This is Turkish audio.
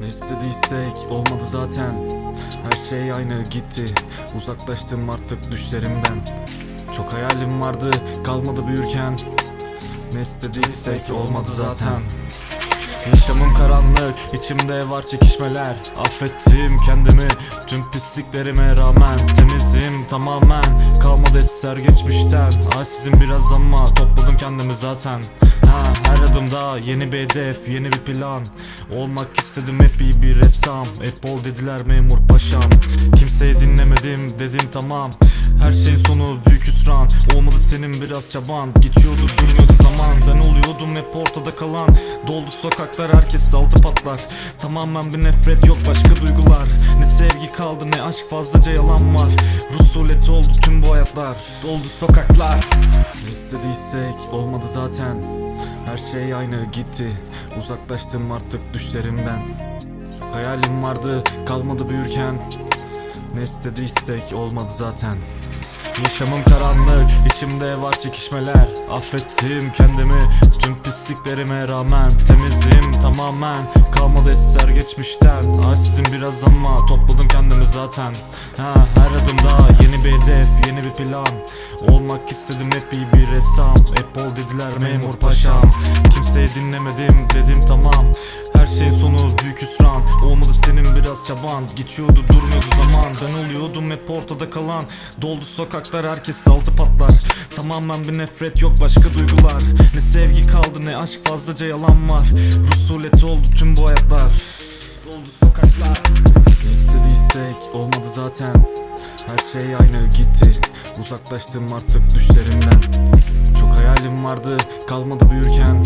Ne istediysek olmadı zaten. Her şey aynı gitti. Uzaklaştım artık düşlerimden. Çok hayalim vardı kalmadı büyürken. Ne istediysek olmadı zaten. Yaşamım karanlık, içimde var çekişmeler. Affettim kendimi, tüm pisliklerime rağmen. Temizim tamamen, kalmadı eser geçmişten. Halsizim biraz ama topladım kendimi zaten Her adımda yeni bir hedef, yeni bir plan. Olmak istedim hep iyi bir ressam. Hep ol dediler memur paşam. Kimseyi dinlemedim dedim tamam. Her şeyin sonu büyük hüsran. Olmadı senin biraz çaban. Geçiyordu durmuyordu zaman. Ben oluyordum hep ortada kalan. Doldu sokaklar herkes altı patlar. Tamamen bir nefret yok başka duygular. Ne sevgi kaldı ne aşk fazlaca yalan var. Rusuleti oldu tüm bu hayatlar Doldu sokaklar. İstediysek olmadı zaten Her şey aynı gitti. Uzaklaştım artık düşlerimden. Hayalim vardı kalmadı büyürken Ne istediysek olmadı zaten. Yaşamım karanlık, içimde var çekişmeler. Affettim kendimi tüm pisliklerime rağmen. Temizim tamamen, kalmadı eser geçmişten. Halsizim biraz ama topladım kendimi zaten. Ha, Her adımda yeni bir hedef, yeni bir plan. Olmak istedim hep iyi bir ressam. Hep ol dediler memur paşam. Kimseyi dinlemedim dedim tamam. Her şeyin sonu büyük hüsran. Olmadı senin biraz çaban Geçiyordu durmuyordu zaman. Ben oluyordum hep ortada kalan. Doldu sokaklar herkes altı patlar. Tamamen bir nefret yok başka duygular. Ne sevgi kaldı ne aşk fazlaca yalan var. Rusuleti oldu tüm bu hayatlar. Doldu sokaklar. Ne istediysek olmadı zaten. Her şey aynı gitti. Uzaklaştım artık düşlerimden. Çok hayalim vardı kalmadı büyürken